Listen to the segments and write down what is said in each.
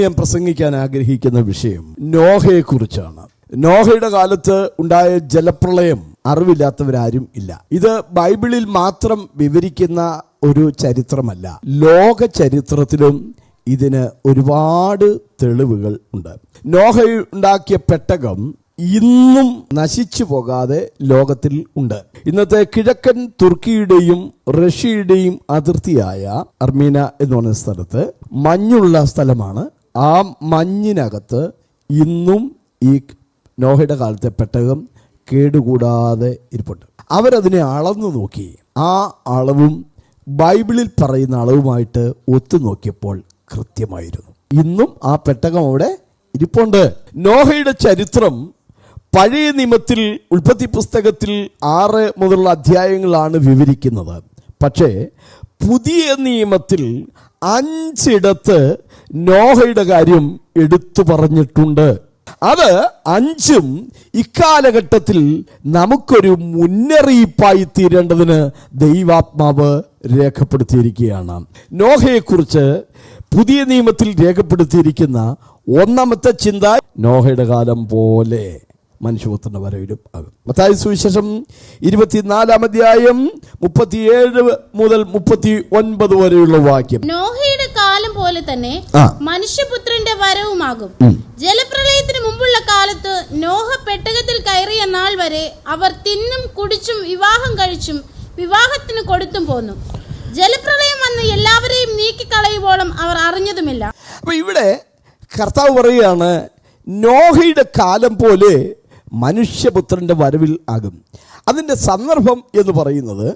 ഞാൻ പ്രസംഗിക്കാൻ ആഗ്രഹിക്കുന്ന വിഷയം നോഹയെ കുറിച്ചാണ് നോഹയുടെ കാലത്ത് ഉണ്ടായ ജലപ്രളയം അറിവില്ലാത്തവരാരും ഇല്ല. ഇത് ബൈബിളിൽ മാത്രം വിവരിക്കുന്ന ഒരു ചരിത്രമല്ല. ലോക ചരിത്രത്തിലും ഇതിന് ഒരുപാട് തെളിവുകൾ ഉണ്ട്. നോഹ ഉണ്ടാക്കിയ പെട്ടകം ഇന്നും നശിച്ചു പോകാതെ ലോകത്തിൽ ഉണ്ട്. ഇന്നത്തെ കിഴക്കൻ തുർക്കിയുടെയും റഷ്യയുടെയും അതിർത്തിയായ അർമീന എന്ന് പറയുന്ന സ്ഥലത്ത് മഞ്ഞുള്ള സ്ഥലമാണ് ആ മഞ്ഞിനകത്ത് ഇന്നും ഈ നോഹയുടെ കാലത്തെ പെട്ടകം കേടുകൂടാതെ ഇരിപ്പുണ്ട്. അവരതിനെ അളന്നു നോക്കി. ആ അളവും ബൈബിളിൽ പറയുന്ന അളവുമായിട്ട് ഒത്തു നോക്കിയപ്പോൾ കൃത്യമായിരുന്നു. ഇന്നും ആ പെട്ടകം അവിടെ ഇരിപ്പുണ്ട്. നോഹയുടെ ചരിത്രം പഴയ നിയമത്തിൽ ഉൽപ്പത്തി പുസ്തകത്തിൽ ആറ് മുതലുള്ള അധ്യായങ്ങളാണ് വിവരിക്കുന്നത്. പക്ഷേ പുതിയ നിയമത്തിൽ അഞ്ചിടത്ത് നോഹയുടെ കാര്യം എടുത്തു പറഞ്ഞിട്ടുണ്ട്. അത് അഞ്ചും ഇക്കാലഘട്ടത്തിൽ നമുക്കൊരു മുന്നറിയിപ്പായി തീരേണ്ടതിന് ദൈവാത്മാവ് രേഖപ്പെടുത്തിയിരിക്കുകയാണ്. നോഹയെക്കുറിച്ച് പുതിയ നിയമത്തിൽ രേഖപ്പെടുത്തിയിരിക്കുന്ന ഒന്നാമത്തെ ചിന്ത നോഹയുടെ കാലം പോലെ മനുഷ്യപുത്രന്റെ വരവിലും ആകും. മത്തായ സുവിശേഷം ഇരുപത്തിനാലാം അധ്യായം മുപ്പത്തിയേഴ് മുതൽ മുപ്പത്തി ഒൻപത് വരെയുള്ള വാക്യം. കാലം പോലെ തന്നെ മനുഷ്യപുത്രന്റെ വരവുമാകും. ജലപ്രളയത്തിന് മുമ്പുള്ള കാലത്ത് നോഹ പെട്ടകത്തിൽ കയറിയ നാൾ വരെ അവർ തിന്നും കുടിച്ചും വിവാഹം കഴിച്ചും വിവാഹത്തിന് കൊടുത്തും പോന്നു. ജലപ്രളയം വന്ന് എല്ലാവരെയും നീക്കിക്കളയുവോളം അവർ അറിഞ്ഞതുമില്ല. അപ്പൊ ഇവിടെ കർത്താവ് പറയുകയാണ് നോഹയുടെ കാലം പോലെ മനുഷ്യപുത്രന്റെ വരവിൽ ആകും. അതിന്റെ സന്ദർഭം എന്ന് പറയുന്നത്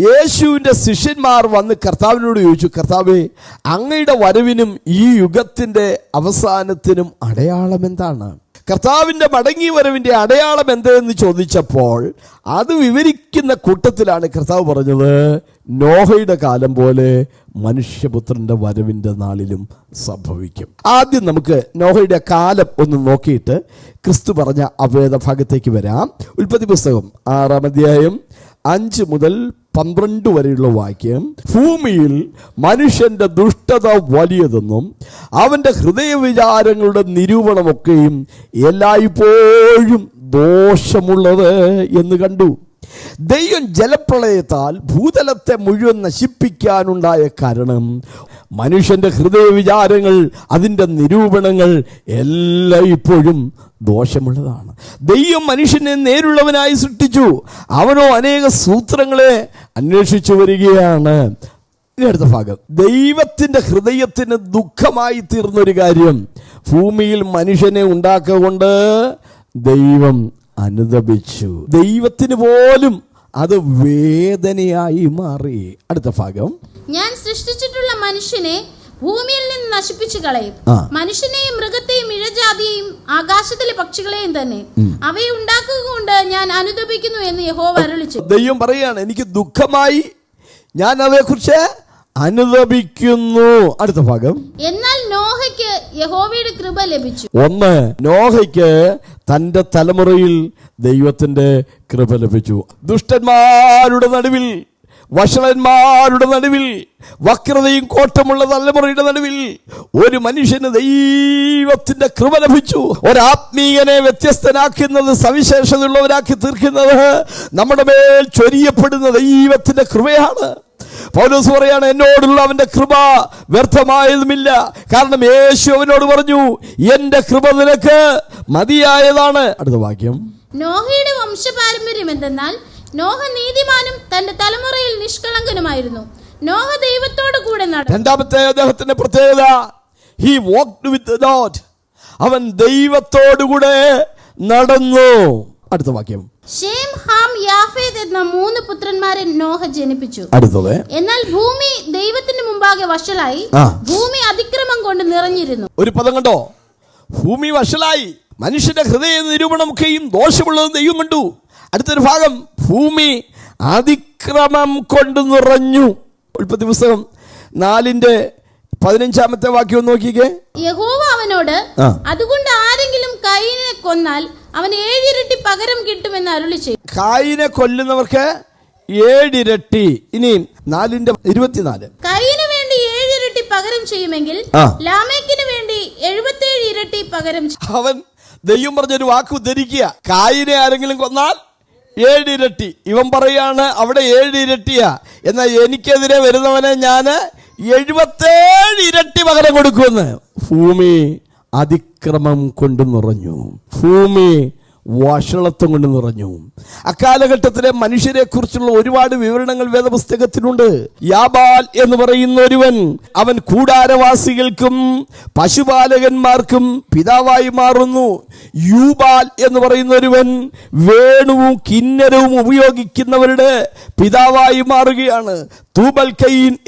യേശുവിന്റെ ശിഷ്യന്മാർ വന്ന് കർത്താവിനോട് ചോദിച്ചു കർത്താവേ അങ്ങയുടെ വരവിനും ഈ യുഗത്തിന്റെ അവസാനത്തിനും അടയാളം എന്താണ്? കർത്താവിന്റെ മടങ്ങി വരവിന്റെ അടയാളം എന്തെന്ന് ചോദിച്ചപ്പോൾ അത് വിവരിക്കുന്ന കൂട്ടത്തിലാണ് കർത്താവ് പറഞ്ഞത് നോഹയുടെ കാലം പോലെ മനുഷ്യപുത്രന്റെ വരവിന്റെ നാളിലും സംഭവിക്കും. ആദ്യം നമുക്ക് നോഹയുടെ കാലം ഒന്ന് നോക്കിയിട്ട് ക്രിസ്തു പറഞ്ഞ അവേദ ഭാഗത്തേക്ക് വരാം. ഉൽപ്പത്തി പുസ്തകം ആറാം അധ്യായം അഞ്ച് മുതൽ പന്ത്രണ്ട് വരെയുള്ള വാക്യം ഭൂമിയിൽ മനുഷ്യന്റെ ദുഷ്ടത വലിയതെന്നും അവന്റെ ഹൃദയവിചാരങ്ങളുടെ നിരൂപണമൊക്കെയും എല്ലായ്പ്പോഴും ദോഷമുള്ളത് എന്ന് കണ്ടു. ദൈവം ജലപ്രളയത്താൽ ഭൂതലത്തെ മുഴുവൻ നശിപ്പിക്കാനുണ്ടായ കാരണം മനുഷ്യന്റെ ഹൃദയ വിചാരങ്ങൾ അതിന്റെ നിരൂപണങ്ങൾ എല്ലാം ഇപ്പോഴും ദോഷമുള്ളതാണ്. ദൈവം മനുഷ്യനെ നേരുള്ളവനായി സൃഷ്ടിച്ചു. അവനോ അനേക സൂത്രങ്ങളെ അന്വേഷിച്ചു വരികയാണ്. അടുത്ത ഭാഗം. ദൈവത്തിന്റെ ഹൃദയത്തിന് ദുഃഖമായി തീർന്നൊരു കാര്യം. ഭൂമിയിൽ മനുഷ്യനെ ഉണ്ടാക്കൊണ്ട് ദൈവം അനുദപിച്ചു. ദൈവത്തിന് പോലും അത് വേദനയായി മാറി. അടുത്ത ഭാഗം. ഞാൻ സൃഷ്ടിച്ചിട്ടുള്ള മനുഷ്യനെ ഭൂമിയിൽ നിന്ന് നശിപ്പിച്ചു കളയും. മനുഷ്യനെയും മൃഗത്തെയും ഇഴജാതിയെയും ആകാശത്തിലെ പക്ഷികളെയും തന്നെ അവയെ ഉണ്ടാക്കുക കൊണ്ട് ഞാൻ അനുദപിക്കുന്നു എന്ന് യഹോവ വരളിച്ചു ദൈവം പറയാണ് എനിക്ക് ദുഃഖമായി. ഞാൻ അതേക്കുറിച്ച് അനുദപിക്കുന്നു അടുത്ത ഭാഗം. എന്നാൽ നോഹയ്ക്ക് യഹോവയുടെ കൃപ ലഭിച്ചു. ഒന്ന് നോഹയ്ക്ക് തന്റെ തലമുറയിൽ ദൈവത്തിന്റെ കൃപ ലഭിച്ചു. ദുഷ്ടന്മാരുടെ നടുവിൽ വഷളന്മാരുടെ നടുവിൽ വക്രതയും കോട്ടമുള്ള തലമുറയുടെ നടുവിൽ ഒരു മനുഷ്യന് ദൈവത്തിന്റെ കൃപ ലഭിച്ചു. ഒരാത്മീയനെ വ്യത്യസ്തനാക്കുന്നത് സവിശേഷതയുള്ളവരാക്കി തീർക്കുന്നത് നമ്മുടെ മേൽ ചൊരിയപ്പെടുന്ന ദൈവത്തിന്റെ കൃപയാണ്. പൗലോസ് പറയാണ് എന്നോടുള്ള അവന്റെ കൃപ വ്യർത്ഥമായതുമില്ല. കാരണം യേശു അവനോട് പറഞ്ഞു എന്റെ കൃപ നിനക്ക് മതിയായതാണ്. അടുത്ത വാക്യം. നോഹയുടെ വംശപാരമ്പര്യം എന്തെന്നാൽ നോഹ നീതിമാനും തന്റെ തലമുറയിൽ നിഷ്കളങ്കനുമായിരുന്നു. നോഹ ദൈവത്തോട് കൂടെ നടന്നു. രണ്ടാമത്തെ അദ്ദേഹത്തിന്റെ പ്രത്യേകത ഹി walked വിത്ത് ലോഡ് അവൻ ദൈവത്തോടുകൂടെ നടന്നു. അടുത്ത വാക്യം. ഷേം ഹാം യാഫേത് എന്ന മൂന്ന് പുത്രന്മാരെ നോഹ ജനിപ്പിച്ചു. അടുത്തത്? എന്നാൽ ഭൂമി ദൈവത്തിന് മുമ്പാകെ വഷളായി. ഭൂമി അതിക്രമം കൊണ്ട് നിറഞ്ഞിരുന്നു. ഒരു പദം കണ്ടോ? ഭൂമി വഷളായി. മനുഷ്യന്റെ ഹൃദയ നിരൂപണമൊക്കെയും ദോഷമുള്ളത് ദൈവം കണ്ടു. അടുത്തൊരു ഭാഗം ഭൂമി അതിക്രമം കൊണ്ട് നിറഞ്ഞു. ഉൽപ്പത്തി പുസ്തകം നാലിന്റെ പതിനഞ്ചാമത്തെ വാക്യം നോക്കിക്കേ. യഹോവ അവനോട് അതുകൊണ്ട് ആരെങ്കിലും കൈനെ കൊന്നാൽ അവൻ ഏഴിരട്ടി പകരം കിട്ടുമെന്ന് അരുളി ചെയ്തു കായിനെ കൊല്ലുന്നവർക്ക് ഏഴിരട്ടി ഇനി നാലിന്റെ ഇരുപത്തിനാല്. കൈന് വേണ്ടി ഏഴിരട്ടി പകരം ചെയ്യുമെങ്കിൽ ലാമേക്കിന് വേണ്ടി എഴുപത്തേഴ് ഇരട്ടി പകരം അവൻ ദൈവം പറഞ്ഞൊരു വാക്ക് ഉദ്ധരിക്കുക. കായിനെ ആരെങ്കിലും കൊന്നാൽ ഏഴ് ഇരട്ടി ഇവൻ പറയാണ് അവിടെ ഏഴ് ഇരട്ടിയാ എന്നാൽ എനിക്കെതിരെ വരുന്നവനെ ഞാൻ എഴുപത്തേഴ് ഇരട്ടി പകരം കൊടുക്കുമെന്ന്. ഭൂമി അതിക്രമം കൊണ്ട് നിറഞ്ഞു. ഭൂമി വഷളത്വം കൊണ്ട് നിറഞ്ഞു. അക്കാലഘട്ടത്തിലെ മനുഷ്യരെ കുറിച്ചുള്ള ഒരുപാട് വിവരണങ്ങൾ വേദപുസ്തകത്തിലുണ്ട്. യാബാൽ എന്ന് പറയുന്ന ഒരുവൻ അവൻ കൂടാരവാസികൾക്കും പശുപാലകന്മാർക്കും പിതാവായി മാറുന്നു. യൂബാൽ എന്ന് പറയുന്ന ഒരുവൻ വേണുവും കിന്നരവും ഉപയോഗിക്കുന്നവരുടെ പിതാവായി മാറുകയാണ്. തൂബൽ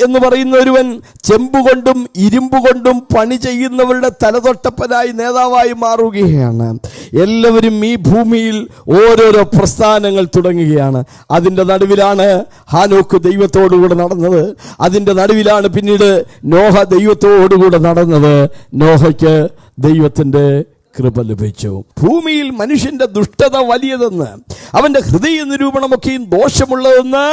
എന്ന് പറയുന്ന ഒരുവൻ ചെമ്പുകൊണ്ടും ഇരുമ്പുകൊണ്ടും പണി ചെയ്യുന്നവരുടെ തലതൊട്ടപ്പനായി നേതാവായി മാറുകയാണ്. എല്ലാവരും ഈ ഭൂമിയിൽ ഓരോരോ പ്രസ്ഥാനങ്ങൾ തുടങ്ങുകയാണ്. അതിന്റെ നടുവിലാണ് ഹാനോക്ക് ദൈവത്തോടുകൂടെ നടന്നത്. അതിന്റെ നടുവിലാണ് പിന്നീട് നോഹ ദൈവത്തോടുകൂടെ നടന്നത്. നോഹയ്ക്ക് ദൈവത്തിന്റെ കൃപ ലഭിച്ചു. ഭൂമിയിൽ മനുഷ്യന്റെ ദുഷ്ടത വലിയതെന്ന് അവന്റെ ഹൃദയ നിരൂപണമൊക്കെയും ദോഷമുള്ളതെന്ന്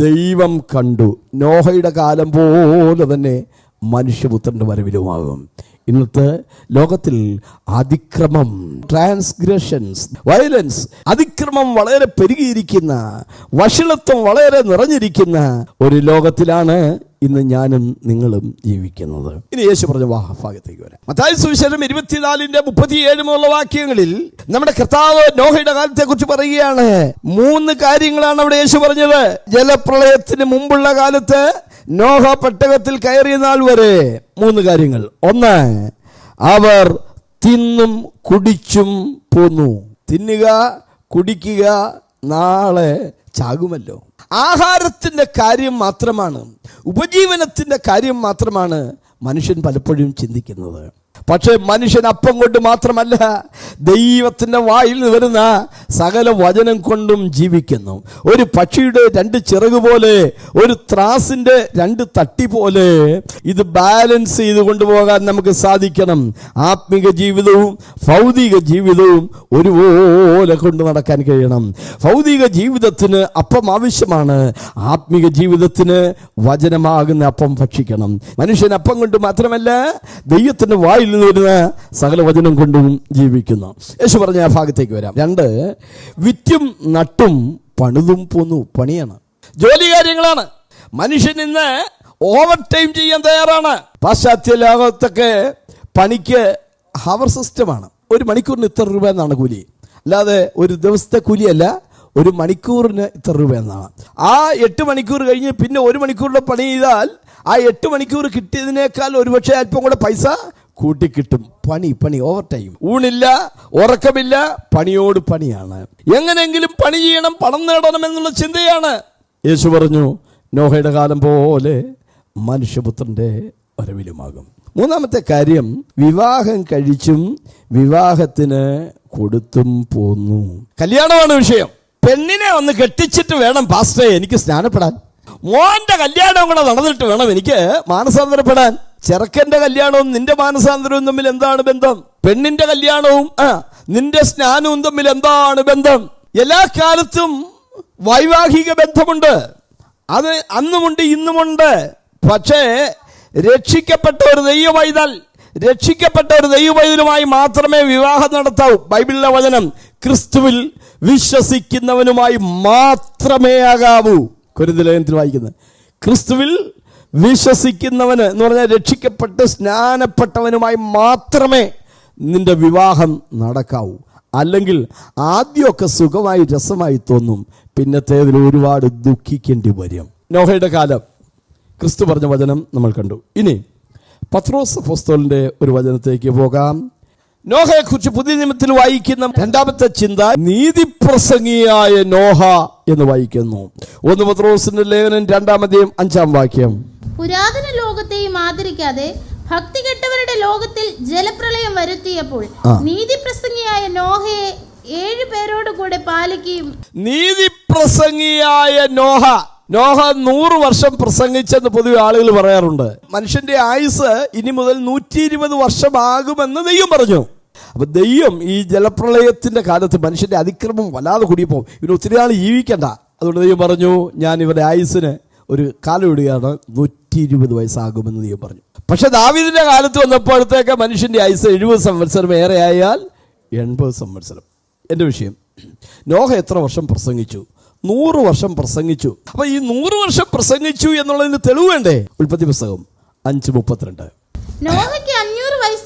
ദൈവം കണ്ടു. നോഹയുടെ കാലം പോലെ തന്നെ മനുഷ്യപുത്രന്റെ വരവിലുമാകും. ഇന്നത്തെ ലോകത്തിൽ അതിക്രമം ട്രാൻസ്ഗ്രഷൻസ് വയലൻസ് അതിക്രമം വളരെ പെരുകിയിരിക്കുന്ന വഷളത്വം വളരെ നിറഞ്ഞിരിക്കുന്ന ഒരു ലോകത്തിലാണ് ഇന്ന് ഞാനും നിങ്ങളും ജീവിക്കുന്നത്. ഇനി യേശു പറഞ്ഞ വാഹഭാഗത്തേക്ക് വരാം. മത്തായി സുവിശേഷം ഇരുപത്തിനാലിന്റെ മുപ്പത്തിയേഴ് മുതലുള്ള വാക്യങ്ങളിൽ നമ്മുടെ കർത്താവ് നോഹയുടെ കാലത്തെ കുറിച്ച് പറയുകയാണ്. മൂന്ന് കാര്യങ്ങളാണ് അവിടെ യേശു പറഞ്ഞത്. ജലപ്രളയത്തിന് മുമ്പുള്ള കാലത്ത് നോഹ പെട്ടകത്തിൽ കയറിയ നാൾ വരെ മൂന്ന് കാര്യങ്ങൾ. ഒന്ന് അവർ തിന്നും കുടിച്ചും പോന്നു. തിന്നുക കുടിക്കുക നാളെ ചാകുമല്ലോ. ആഹാരത്തിന്റെ കാര്യം മാത്രമാണ് ഉപജീവനത്തിന്റെ കാര്യം മാത്രമാണ് മനുഷ്യൻ പലപ്പോഴും ചിന്തിക്കുന്നത്. പക്ഷേ മനുഷ്യൻ അപ്പം കൊണ്ട് മാത്രമല്ല ദൈവത്തിന്റെ വായിൽ നിന്ന് വരുന്ന സകല വചനം കൊണ്ടും ജീവിക്കുന്നു. ഒരു പക്ഷിയുടെ രണ്ട് ചിറക് പോലെ ഒരു ത്രാസിന്റെ രണ്ട് തട്ടി പോലെ ഇത് ബാലൻസ് ചെയ്ത് കൊണ്ടുപോകാൻ നമുക്ക് സാധിക്കണം. ആത്മിക ജീവിതവും ഭൗതിക ജീവിതവും ഒരുപോലെ കൊണ്ട് നടക്കാൻ കഴിയണം. ഭൗതിക ജീവിതത്തിന് അപ്പം ആവശ്യമാണ്. ആത്മിക ജീവിതത്തിന് വചനമാകുന്ന അപ്പം ഭക്ഷിക്കണം. മനുഷ്യൻ അപ്പം കൊണ്ട് മാത്രമല്ല ദൈവത്തിന്റെ വായിൽ നിന്ന് വരുന്ന സകല വചനം കൊണ്ടും ജീവിക്കുന്നു. യേശു പറഞ്ഞ ആ ഭാഗത്തേക്ക് വരാം. രണ്ട് വിറ്റും നട്ടും പണിതും പോന്നു പണിയാണ്. ജോലി കാര്യങ്ങളാണ്. മനുഷ്യൻ ഇന്ന് ഓവർ ടൈം ചെയ്യാൻ തയ്യാറാണ്. പാശ്ചാത്യ ലോകത്തൊക്കെ പണിക്ക് ഹവർ സിസ്റ്റമാണ്. ഒരു മണിക്കൂറിന് ഇത്ര രൂപ എന്നാണ് കൂലി. അല്ലാതെ ഒരു ദിവസത്തെ കൂലിയല്ല ഒരു മണിക്കൂറിന് ഇത്ര രൂപ എന്നാണ്. ആ എട്ട് മണിക്കൂർ കഴിഞ്ഞ് പിന്നെ ഒരു മണിക്കൂറിന്റെ പണി ചെയ്താൽ ആ എട്ട് മണിക്കൂർ കിട്ടിയതിനേക്കാൾ ഒരുപക്ഷെ അല്പം കൂടെ പൈസ കൂട്ടിക്കിട്ടും. പണി പണി ഓവർ ടൈം ഊണില്ല ഉറക്കമില്ല. പണിയോട് പണിയാണ്. എങ്ങനെങ്കിലും പണി ചെയ്യണം പണം നേടണം എന്നുള്ള ചിന്തയാണ്. യേശു പറഞ്ഞു നോഹയുടെ കാലം പോലെ മനുഷ്യപുത്രന്റെ വരവിലുമാകും. മൂന്നാമത്തെ കാര്യം വിവാഹം കഴിച്ചും വിവാഹത്തിന് കൊടുത്തും പോന്നു. കല്യാണമാണ് വിഷയം. പെണ്ണിനെ ഒന്ന് കെട്ടിച്ചിട്ട് വേണം പാസ്റ്റേ എനിക്ക് സ്നാനപ്പെടാൻ. മോന്റെ കല്യാണം കൂടെ നടന്നിട്ട് വേണം എനിക്ക് മാനസാന്തരപ്പെടാൻ. ചെറുക്കന്റെ കല്യാണവും നിന്റെ മാനസാന്തരവും തമ്മിൽ എന്താണ് ബന്ധം? പെണ്ണിന്റെ കല്യാണവും ആ നിന്റെ സ്നാനവും തമ്മിൽ എന്താണ് ബന്ധം? എല്ലാ കാലത്തും വൈവാഹിക ബന്ധമുണ്ട്. അത് അന്നുമുണ്ട് ഇന്നുമുണ്ട്. പക്ഷേ രക്ഷിക്കപ്പെട്ട ഒരു ദൈവവൈതൽ രക്ഷിക്കപ്പെട്ട ഒരു ദൈവവൈതലുമായി മാത്രമേ വിവാഹം നടത്താവൂ. ബൈബിളിലെ വചനം ക്രിസ്തുവിൽ വിശ്വസിക്കുന്നവനുമായി മാത്രമേ ആകാവൂ. കുരുതലേഖനത്തിൽ വായിക്കുന്നത്. ക്രിസ്തുവിൽ വിശ്വസിക്കുന്നവന് എന്ന് പറഞ്ഞാൽ രക്ഷിക്കപ്പെട്ട് സ്നാനപ്പെട്ടവനുമായി മാത്രമേ നിന്റെ വിവാഹം നടക്കാവൂ. അല്ലെങ്കിൽ ആദ്യമൊക്കെ സുഖമായി രസമായി തോന്നും. പിന്നത്തേതിൽ ഒരുപാട് ദുഃഖിക്കേണ്ടി വരും. നോഹയുടെ കാലം. ക്രിസ്തു പറഞ്ഞ വചനം നമ്മൾ കണ്ടു. ഇനി പത്രോസ് അപ്പോസ്തലന്റെ ഒരു വചനത്തേക്ക് പോകാം. നോഹയെക്കുറിച്ച് പുതിയ നിയമത്തിൽ വായിക്കുന്ന രണ്ടാമത്തെ ചിന്ത നീതിപ്രസംഗിയായ നോഹ എന്ന് വായിക്കുന്നു. ഒന്ന് പത്രോസിന്റെ ലേഖനം രണ്ടാമതേയും അഞ്ചാം വാക്യം. പുരാതന ലോകത്തെയും ആദരിക്കാതെ ഭക്തി കെട്ടവരുടെ ലോകത്തിൽ ജലപ്രളയം വരുത്തിയപ്പോൾ നീതി നീതിപ്രസംഗിയായ നോഹയെ ഏഴ് പേരോട് കൂടെ പാലിക്കുകയും നീതിപ്രസംഗിയായ നോഹ. നോഹ നൂറ് വർഷം പ്രസംഗിച്ചെന്ന് പൊതുവെ ആളുകൾ പറയാറുണ്ട്. മനുഷ്യന്റെ ആയുസ് ഇനി മുതൽ നൂറ്റി ഇരുപത് വർഷമാകുമെന്ന് ദൈവം പറഞ്ഞു. അപ്പൊ ദൈവം ഈ ജലപ്രളയത്തിന്റെ കാലത്ത് മനുഷ്യന്റെ അതിക്രമം വല്ലാതെ കൂടിയപ്പോൾ ഇവർ ഒത്തിരി നാൾ ജീവിക്കണ്ട. അതുകൊണ്ട് ദൈവം പറഞ്ഞു ഞാൻ ഇവരുടെ ആയുസ്സിന് ഒരു കാലം ഇടുകയാണ്. നൂറ്റി ഇരുപത് വയസ്സാകുമെന്ന് ദൈവം പറഞ്ഞു. പക്ഷെ ദാവിദിന്റെ കാലത്ത് വന്നപ്പോഴത്തേക്ക് മനുഷ്യന്റെ ആയുസ് എഴുപത് സംവത്സരം ഏറെ ആയാൽ എൺപത് സംവത്സരം. എന്റെ വിഷയം നോഹ എത്ര വർഷം പ്രസംഗിച്ചു? നൂറ് വർഷം പ്രസംഗിച്ചു. അപ്പൊ ഈ നൂറ് വർഷം പ്രസംഗിച്ചു എന്നുള്ളതിന് തെളിവ് വേണ്ടേ? ഉൽപ്പത്തി പുസ്തകം അഞ്ച് മുപ്പത്തിരണ്ട്.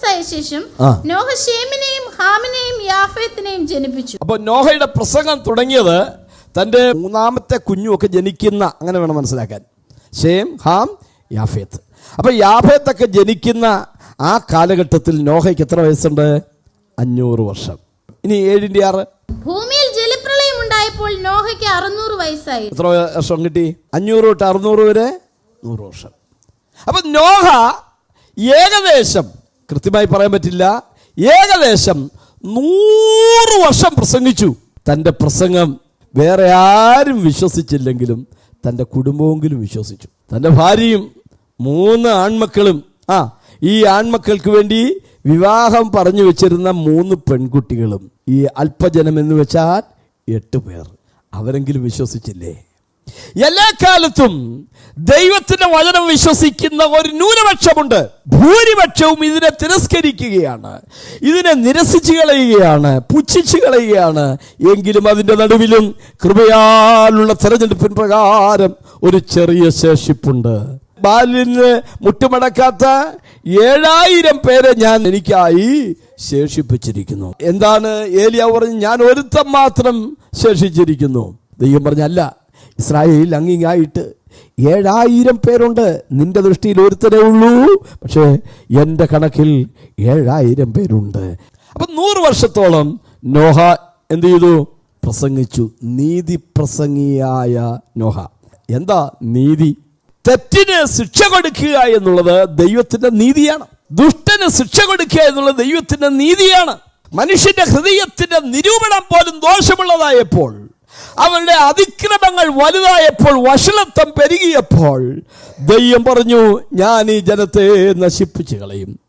വയസ്സായ ശേഷം. നോഹ ഷേമിനെയും ഹാമിനെയും യാഫേത്തിനെയും ജനിപ്പിച്ചു. അപ്പോൾ നോഹയുടെ പ്രസംഗം തുടങ്ങിയത് തന്റെ മൂന്നാമത്തെ കുഞ്ഞുമൊക്കെ ജനിക്കുന്ന അങ്ങനെ വേണം മനസ്സിലാക്കാൻ. Shem Ham Japheth. അപ്പോൾ യാഫേത്തൊക്കെ ജനിക്കുന്ന ആ കാലഘട്ടത്തിൽ നോഹയ്ക്ക് എത്ര വയസ്സുണ്ട്? അഞ്ഞൂറ് വർഷം. ഇനി ഏഴിന്റെ ആറ് ഭൂമിയിൽ ജലപ്രളയം ഉണ്ടായപ്പോൾ നോഹയ്ക്ക് അറുന്നൂറ് വയസ്സായി. എത്ര വർഷം കിട്ടി? അഞ്ഞൂറ് തൊട്ട് അറുന്നൂറ് വരെ? നൂറ് വർഷം. അപ്പം നോഹ ഏകദേശം കൃത്യമായി പറയാൻ പറ്റില്ല. ഏകദേശം നൂറ് വർഷം പ്രസംഗിച്ചു. തന്റെ പ്രസംഗം വേറെ ആരും വിശ്വസിച്ചില്ലെങ്കിലും തന്റെ കുടുംബമെങ്കിലും വിശ്വസിച്ചു. തന്റെ ഭാര്യയും മൂന്ന് ആൺമക്കളും ആ ഈ ആൺമക്കൾക്ക് വേണ്ടി വിവാഹം പറഞ്ഞു വെച്ചിരുന്ന മൂന്ന് പെൺകുട്ടികളും ഈ അല്പജനം എന്ന് വെച്ചാൽ എട്ട് പേർ. അവരെങ്കിലും വിശ്വസിച്ചില്ലേ? എല്ലാ കാലത്തും ദൈവത്തിന്റെ വചനം വിശ്വസിക്കുന്ന ഒരു ന്യൂനപക്ഷമുണ്ട്. ഭൂരിപക്ഷവും ഇതിനെ തിരസ്കരിക്കുകയാണ്. ഇതിനെ നിരസിച്ചു കളയുകയാണ് പുച്ഛിച്ചു കളയുകയാണ്. എങ്കിലും അതിന്റെ നടുവിലും കൃപയാലുള്ള തെരഞ്ഞെടുപ്പിൻ പ്രകാരം ഒരു ചെറിയ ശേഷിപ്പുണ്ട്. ബാലിന് മുട്ടുമടക്കാത്ത ഏഴായിരം പേരെ ഞാൻ എനിക്കായി ശേഷിപ്പിച്ചിരിക്കുന്നു. എന്താണ് ഏലിയ പറഞ്ഞ് ഞാൻ ഒരുത്തം മാത്രം ശേഷിച്ചിരിക്കുന്നു. ദൈവം പറഞ്ഞല്ല ഇസ്രായേൽ അങ്ങിങ്ങായിട്ട് ഏഴായിരം പേരുണ്ട്. നിന്റെ ദൃഷ്ടിയിൽ ഒരുത്തരേ ഉള്ളൂ. പക്ഷേ എന്റെ കണക്കിൽ ഏഴായിരം പേരുണ്ട്. അപ്പം നൂറ് വർഷത്തോളം നോഹ എന്ത് ചെയ്തു? പ്രസംഗിച്ചു. നീതി പ്രസംഗിയായ നോഹ. എന്താ നീതി? തെറ്റിന് ശിക്ഷ കൊടുക്കുക എന്നുള്ളത് ദൈവത്തിന്റെ നീതിയാണ്. ദുഷ്ടന് ശിക്ഷ കൊടുക്കുക എന്നുള്ളത് ദൈവത്തിന്റെ നീതിയാണ്. മനുഷ്യന്റെ ഹൃദയത്തിന്റെ നിരൂപണം പോലും ദോഷമുള്ളതായപ്പോൾ അവരുടെ അതിക്രമങ്ങൾ വലുതായപ്പോൾ വഷളത്വം പെരുകിയപ്പോൾ ദൈവം പറഞ്ഞു ഞാൻ ഈ ജനത്തെ നശിപ്പിച്ചു കളയും.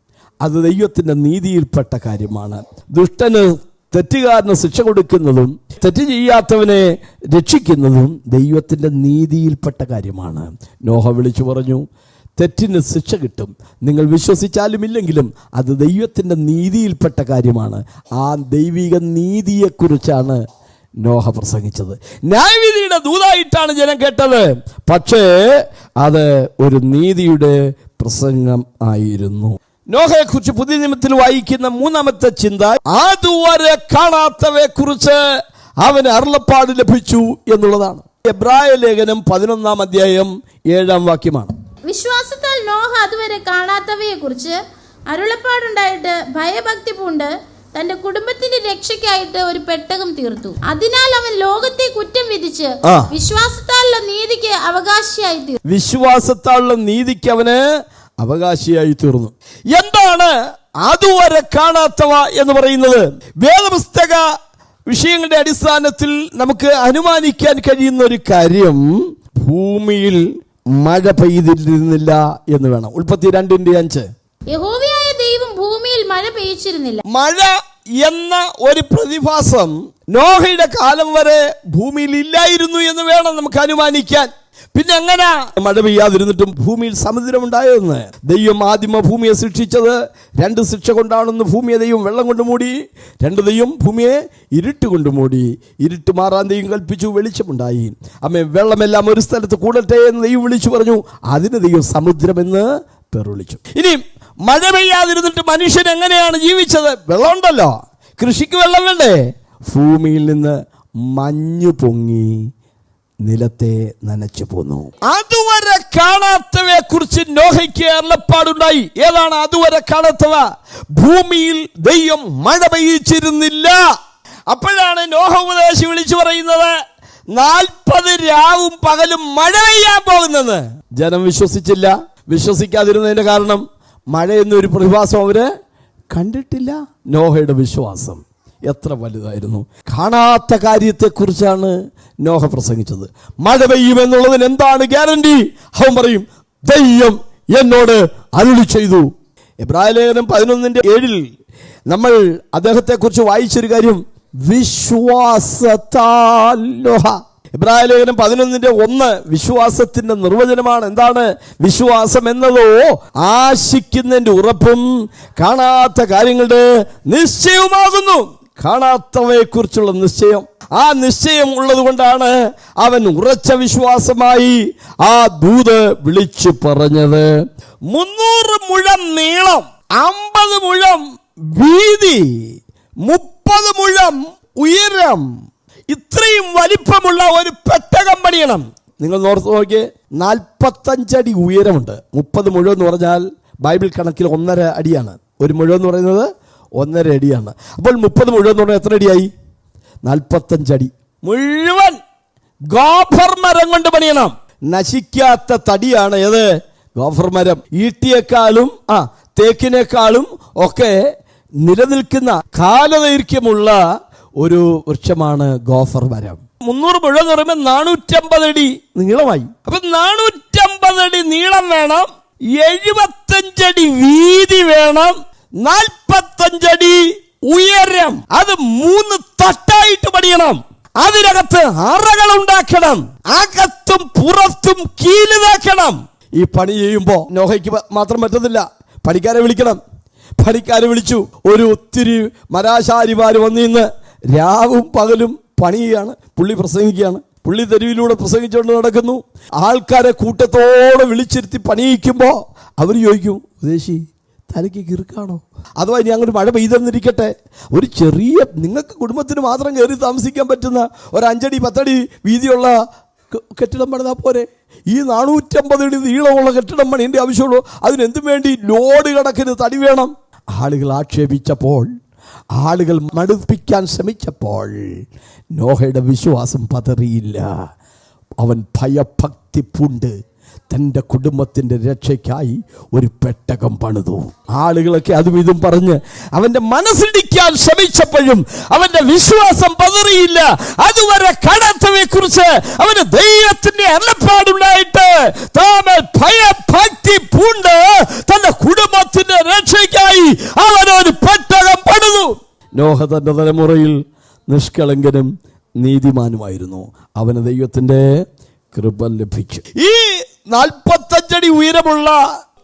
അത് ദൈവത്തിന്റെ നീതിയിൽപ്പെട്ട കാര്യമാണ്. ദുഷ്ടന് തെറ്റുകാരന് ശിക്ഷ കൊടുക്കുന്നതും തെറ്റ് ചെയ്യാത്തവനെ രക്ഷിക്കുന്നതും ദൈവത്തിന്റെ നീതിയിൽപ്പെട്ട കാര്യമാണ്. നോഹ വിളിച്ചു പറഞ്ഞു തെറ്റിന് ശിക്ഷ കിട്ടും. നിങ്ങൾ വിശ്വസിച്ചാലും ഇല്ലെങ്കിലും അത് ദൈവത്തിന്റെ നീതിയിൽപ്പെട്ട കാര്യമാണ്. ആ ദൈവിക നീതിയെക്കുറിച്ചാണ് നോഹ പ്രസംഗിച്ചത്. ന്യായവിധിയുടെ ദൂതായിട്ടാണ് ജനം കേട്ടത്. പക്ഷേ അത് ഒരു നീതിയുടെ പ്രസംഗം ആയിരുന്നു. നോഹയെ കുറിച്ച് പുതിയ നിയമത്തിൽ വായിക്കുന്ന മൂന്നാമത്തെ ചിന്ത അതുവരെ കാണാത്തവയെ കുറിച്ച് അവന് അരുളപ്പാട് ലഭിച്ചു എന്നുള്ളതാണ്. എബ്രായ ലേഖനം പതിനൊന്നാം അധ്യായം ഏഴാം വാക്യമാണ്. വിശ്വാസത്താൽ നോഹ അതുവരെ കാണാത്തവയെ കുറിച്ച് അരുളപ്പാടുണ്ടായിട്ട് ഭയഭക്തി പൂണ്ട് തന്റെ കുടുംബത്തിന്റെ രക്ഷയ്ക്കായിട്ട് ഒരു പെട്ടകം തീർത്തു. അതിനാൽ അവൻ ലോകത്തെ കുറ്റം വിധിച്ച്. വിശ്വാസത്താലുള്ള നീതിക്ക് അവകാശിയായി തീർന്നു. വിശ്വാസത്താലുള്ള നീതിക്ക് അവന് അവകാശിയായി തീർന്നു. എന്താണ് അതുവരെ കാണാത്തവ എന്ന് പറയുന്നത്? വേദപുസ്തക വിഷയങ്ങളുടെ അടിസ്ഥാനത്തിൽ നമുക്ക് അനുമാനിക്കാൻ കഴിയുന്ന ഒരു കാര്യം ഭൂമിയിൽ മഴ പെയ്തിരുന്നില്ല എന്ന് വേണം. ഉൽപ്പത്തി രണ്ടിന്റെ അഞ്ച്. യഹോവയായ ദൈവം ഭൂമിയിൽ മഴ പെയ്ച്ചിരുന്നില്ല മഴ എന്ന ഒരു പ്രതിഭാസം നോഹയുടെ കാലം വരെ ഭൂമിയിൽ ഇല്ലായിരുന്നു എന്ന് വേണം നമുക്ക് അനുമാനിക്കാൻ. പിന്നെ എങ്ങനെ? മഴ പെയ്യാതിരുന്നിട്ടും ഭൂമിയിൽ സമുദ്രം ഉണ്ടായെന്ന് ദൈവം ആദിമ ഭൂമിയെ ശിക്ഷിച്ചത് രണ്ട് ശിക്ഷ കൊണ്ടാണെന്ന് ഭൂമിയെ ദൈവം വെള്ളം കൊണ്ട് മൂടി രണ്ട് ദൈവം ഭൂമിയെ ഇരുട്ട് കൊണ്ട് മൂടി. ഇരുട്ട് മാറാൻ ദൈവം കൽപ്പിച്ചു വെളിച്ചമുണ്ടായി. അമ്മേ വെള്ളമെല്ലാം ഒരു സ്ഥലത്ത് കൂടട്ടെ എന്ന് ദൈവം വിളിച്ചു പറഞ്ഞു. അതിന് ദൈവം സമുദ്രമെന്ന് പേർ വിളിച്ചു. ഇനി മഴ പെയ്യാതിരുന്നിട്ട് മനുഷ്യൻ എങ്ങനെയാണ് ജീവിച്ചത്? വെള്ളമുണ്ടല്ലോ. കൃഷിക്ക് വെള്ളം വേണ്ടേ ഭൂമിയിൽ നിന്ന് മഞ്ഞു പൊങ്ങി നിലത്തെ നനച്ചു പോന്നു. അതുവരെ കാണാത്തവയെ കുറിച്ച് നോഹയ്ക്ക് അരുളപ്പാടുണ്ടായി. ഏതാണ് അതുവരെ കാണാത്തവ? ഭൂമിയിൽ ദൈവം മഴ പെയ്യിച്ചിരുന്നില്ല. അപ്പോഴാണ് നോഹ ഉപദേശി വിളിച്ചു പറയുന്നത് നാൽപ്പത് രാവും പകലും മഴ പെയ്യാൻ പോകുന്നത്. ജനം വിശ്വസിച്ചില്ല. വിശ്വസിക്കാതിരുന്നതിന്റെ കാരണം മഴ എന്നൊരു പ്രതിഭാസം അവർ കണ്ടിട്ടില്ല. നോഹയുടെ വിശ്വാസം എത്ര വലുതായിരുന്നു. കാണാത്ത കാര്യത്തെക്കുറിച്ചാണ് നോഹ പ്രസംഗിച്ചത്. മഴ പെയ്യുമെന്നുള്ളതിന് എന്താണ് ഗ്യാരണ്ടി? അവൻ പറയും ദൈവം എന്നോട് അരുളി ചെയ്തു. എബ്രാഹിം ലേഖനം പതിനൊന്നിന്റെ ഏഴിൽ നമ്മൾ അദ്ദേഹത്തെക്കുറിച്ച് വായിച്ചൊരു കാര്യം വിശ്വാസത്താൽ ഇബ്രാഹിം ലേഖനം പതിനൊന്നിന്റെ ഒന്ന് വിശ്വാസത്തിന്റെ നിർവചനമാണ്. എന്താണ് വിശ്വാസം എന്നതോ? ആശിക്കുന്നതിന്റെ ഉറപ്പും കാണാത്ത കാര്യങ്ങളുടെ നിശ്ചയവുമാകുന്നു. കാണാത്തവയെക്കുറിച്ചുള്ള നിശ്ചയം. ആ നിശ്ചയം ഉള്ളത് കൊണ്ടാണ് അവൻ ഉറച്ച വിശ്വാസമായി ആ ദൂത് വിളിച്ചു പറഞ്ഞത്. മുന്നൂറ് മുഴം നീളം അമ്പത് മുഴം വീതി മുപ്പത് മുഴം ഉയരം ഇത്രയും വലിപ്പമുള്ള ഒരു പെട്ടകം പണിയണം. നിങ്ങൾ ഓർത്ത് നോക്കിയേ നാൽപ്പത്തഞ്ചടി ഉയരമുണ്ട്. മുപ്പത് മുഴുവൻ എന്ന് പറഞ്ഞാൽ ബൈബിൾ കണക്കിൽ ഒന്നര അടിയാണ്. ഒരു മുഴുവൻ എന്ന് പറയുന്നത് ഒന്നര അടിയാണ്. അപ്പോൾ മുപ്പത് മുഴുവൻ എന്ന് പറഞ്ഞാൽ എത്ര അടിയായി? നാൽപ്പത്തഞ്ചടി. മുഴുവൻ ഗോഫർ മരം കൊണ്ട് പണിയണം. നശിക്കാത്ത തടിയാണ് ഏത്? ഗോഫർ മരം. ഈട്ടിയേക്കാളും ആ തേക്കിനേക്കാളും ഒക്കെ നിലനിൽക്കുന്ന കാലദൈർഘ്യമുള്ള ഒരു വൃക്ഷമാണ് ഗോഫർ മരം. മുന്നൂറ് മുഴം എന്ന് പറയുമ്പോൾ നാനൂറ്റമ്പത് അടി നീളമായി. അപ്പൊ നാനൂറ്റമ്പത് അടി നീളം വേണം എഴുപത്തഞ്ചടി വീതി വേണം നാൽപ്പത്തഞ്ചടി ഉയരം. അത് മൂന്ന് തട്ടായിട്ട് പണിയണം. അതിനകത്ത് അറകൾ ഉണ്ടാക്കണം അകത്തും പുറത്തും കീലിതാക്കണം ഈ പണി ചെയ്യുമ്പോ നോഹയ്ക്ക് മാത്രം പറ്റത്തില്ല. പണിക്കാരെ വിളിക്കണം. പണിക്കാരെ വിളിച്ചു. ഒരു ഒത്തിരി മരാശാരിമാര് വന്നിന്ന് രാവും പകലും പണിയാണ് പുള്ളി പ്രസംഗിക്കുകയാണ്. പുള്ളി തെരുവിലൂടെ പ്രസംഗിച്ചുകൊണ്ട് നടക്കുന്നു. ആൾക്കാരെ കൂട്ടത്തോടെ വിളിച്ചിരുത്തി പണിയിക്കുമ്പോൾ അവർ ചോദിക്കും ഉദ്ദേശി തലയ്ക്ക് കിറുക്കാണോ? അഥവാ ഇനി അങ്ങോട്ട് മഴ പെയ്തെന്നിരിക്കട്ടെ ഒരു ചെറിയ നിങ്ങൾക്ക് കുടുംബത്തിന് മാത്രം കയറി താമസിക്കാൻ പറ്റുന്ന ഒരു അഞ്ചടി പത്തടി വീതിയുള്ള കെട്ടിടം പണിതാൽ പോരെ. ഈ നാനൂറ്റമ്പത് അടി നീളമുള്ള കെട്ടിടം പണിയേണ്ട ആവശ്യമുള്ളൂ. അതിനെന്തും വേണ്ടി ലോഡ് കണക്കിന് തടി വേണം. ആളുകൾ ആക്ഷേപിച്ചപ്പോൾ ആളുകൾ മടുപ്പിക്കാൻ ശ്രമിച്ചപ്പോൾ നോഹയുടെ വിശ്വാസം പതറിയില്ല. അവൻ ഭയഭക്തി പൂണ്ട് തന്റെ കുടുംബത്തിന്റെ രക്ഷയ്ക്കായി ഒരു പെട്ടകം പണിതു. ആളുകളൊക്കെ അതും ഇതും പറഞ്ഞ് അവന്റെ മനസ്സിടിക്കാൻ ശ്രമിച്ചപ്പോഴും അവന്റെ വിശ്വാസം പതറിയില്ല. അതുവരെ കടത്തവെ കുറിച്ച് അവന് ദൈവത്തിന്റെ അലപ്പാടുണ്ടായിട്ട് താമൽ ഭയഭക്തി പൂണ്ട് തന്റെ കുടുംബത്തിന്റെ രക്ഷയ്ക്കായി അവനൊരു പെട്ടകം പണിതു. നോഹ തന്റെ തലമുറയിൽ നിഷ്കളങ്കനും നീതിമാനുമായിരുന്നു. അവന് ദൈവത്തിന്റെ കൃപ ലഭിച്ചു. ഈ നാൽപ്പത്തഞ്ചടി ഉയരമുള്ള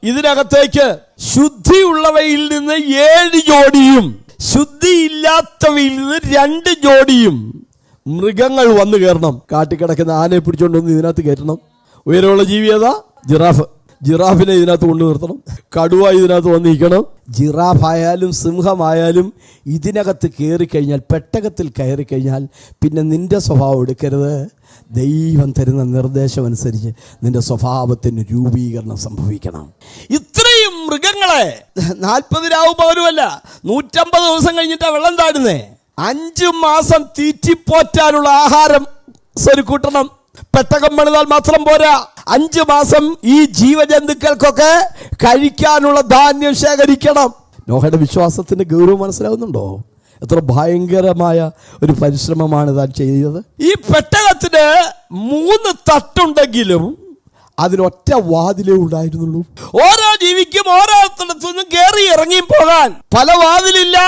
ഇതിനകത്തേക്ക് ശുദ്ധിയുള്ളവയിൽ നിന്ന് ഏഴ് ജോഡിയും ശുദ്ധിയില്ലാത്തവയിൽ നിന്ന് രണ്ട് ജോഡിയും മൃഗങ്ങൾ വന്നു കയറണം. കാട്ടിക്കിടക്കുന്ന ആനയെ പിടിച്ചോണ്ട് വന്ന് ഇതിനകത്ത് കയറ്റണം. ഉയരമുള്ള ജീവി ഏതാ? ജിറാഫ്. ജിറാഫിനെ ഇതിനകത്ത് കൊണ്ടു നിർത്തണം കടുവ ഇതിനകത്ത് വന്നിരിക്കണം. ജിറാഫായാലും സിംഹമായാലും ഇതിനകത്ത് കയറി കഴിഞ്ഞാൽ പെട്ടകത്തിൽ കയറി കഴിഞ്ഞാൽ പിന്നെ നിന്റെ സ്വഭാവം എടുക്കരുത്. ദൈവം തരുന്ന നിർദ്ദേശമനുസരിച്ച് നിന്റെ സ്വഭാവത്തിന് രൂപീകരണം സംഭവിക്കണം. ഇത്രയും മൃഗങ്ങളെ നാൽപ്പത് രാവും നൂറ്റമ്പത് ദിവസം കഴിഞ്ഞിട്ടാ വെള്ളം താടുന്നേ. അഞ്ച് മാസം തീറ്റിപ്പോറ്റാനുള്ള ആഹാരം സ്വരുക്കൂട്ടണം. പെട്ടകം പണിതാൽ മാത്രം പോരാ. അഞ്ചു മാസം ഈ ജീവജന്തുക്കൾക്കൊക്കെ കഴിക്കാനുള്ള ധാന്യം ശേഖരിക്കണം. നോഹയുടെ വിശ്വാസത്തിന്റെ ഗൗരവം മനസ്സിലാവുന്നുണ്ടോ? എത്ര ഭയങ്കരമായ ഒരു പരിശ്രമമാണ് താൻ ചെയ്തത്. ഈ പെട്ടകത്തിന് മൂന്ന് തട്ടുണ്ടെങ്കിലും അതിനൊറ്റ വാതിലേ ഉണ്ടായിരുന്നുള്ളൂ. ഓരോ ജീവിക്കും ഓരോ കേറി കയറി ഇറങ്ങി പോകാൻ പല വാതിലില്ല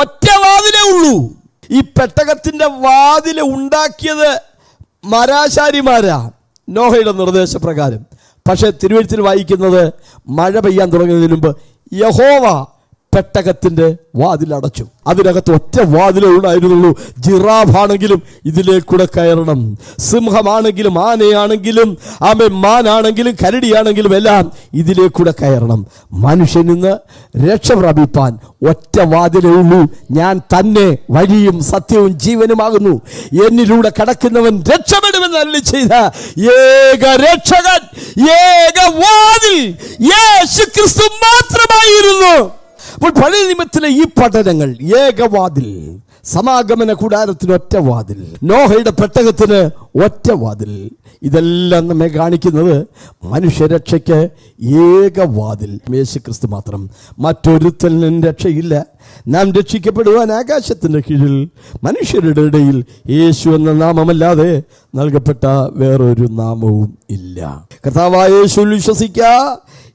ഒറ്റ വാതിലേ ഉള്ളൂ. ഈ പെട്ടകത്തിന്റെ വാതിൽ ഉണ്ടാക്കിയത് മരാശാരിമാരാ. നോഹയുടെ നിർദ്ദേശപ്രകാരം. പക്ഷേ തിരുവഴുത്തിൽ വായിക്കുന്നത് മഴ പെയ്യാൻ തുടങ്ങുന്നതിന് മുമ്പ് യഹോവ പെട്ടകത്തിന്റെ വാതിൽ അടച്ചു. അതിനകത്ത് ഒറ്റ വാതിലേ ഉണ്ടായിരുന്നുള്ളൂ ജിറാഫാണെങ്കിലും ഇതിലേക്കൂടെ കയറണം. സിംഹമാണെങ്കിലും ആനയാണെങ്കിലും ആമെ മാനാണെങ്കിലും കരടിയാണെങ്കിലും എല്ലാം ഇതിലേക്കൂടെ കയറണം. മനുഷ്യൻ നിന്ന് രക്ഷ പ്രാപിപ്പാൻ ഒറ്റ വാതിലേ ഉള്ളൂ. ഞാൻ തന്നെ വഴിയും സത്യവും ജീവനുമാകുന്നു. എന്നിലൂടെ കടക്കുന്നവൻ രക്ഷപ്പെടുമെന്ന് അല്ലി ചെയ്ത ഏക രക്ഷകൻ ഏക വാതിൽ യേശു ക്രിസ്തു മാത്രമായിരുന്നു. അപ്പോൾ പഴയ നിയമത്തിലെ ഈ പഠനങ്ങൾ ഏകവാതിൽ സമാഗമന കൂടാരത്തിന് ഒറ്റ വാതിൽ നോഹയുടെ പെട്ടകത്തിന് ഒറ്റ വാതിൽ ഇതെല്ലാം നമ്മെ കാണിക്കുന്നത് മനുഷ്യരക്ഷയ്ക്ക് ഏകവാതിൽ. യേശു ക്രിസ്തു മാത്രം മറ്റൊരുത്തലിനും രക്ഷയില്ല. നാം രക്ഷിക്കപ്പെടുവാൻ ആകാശത്തിന്റെ കീഴിൽ മനുഷ്യരുടെ ഇടയിൽ യേശു എന്ന നാമമല്ലാതെ നൽകപ്പെട്ട വേറൊരു നാമവും ഇല്ല. കർത്താവായ യേശുവിൽ വിശ്വസിക്ക.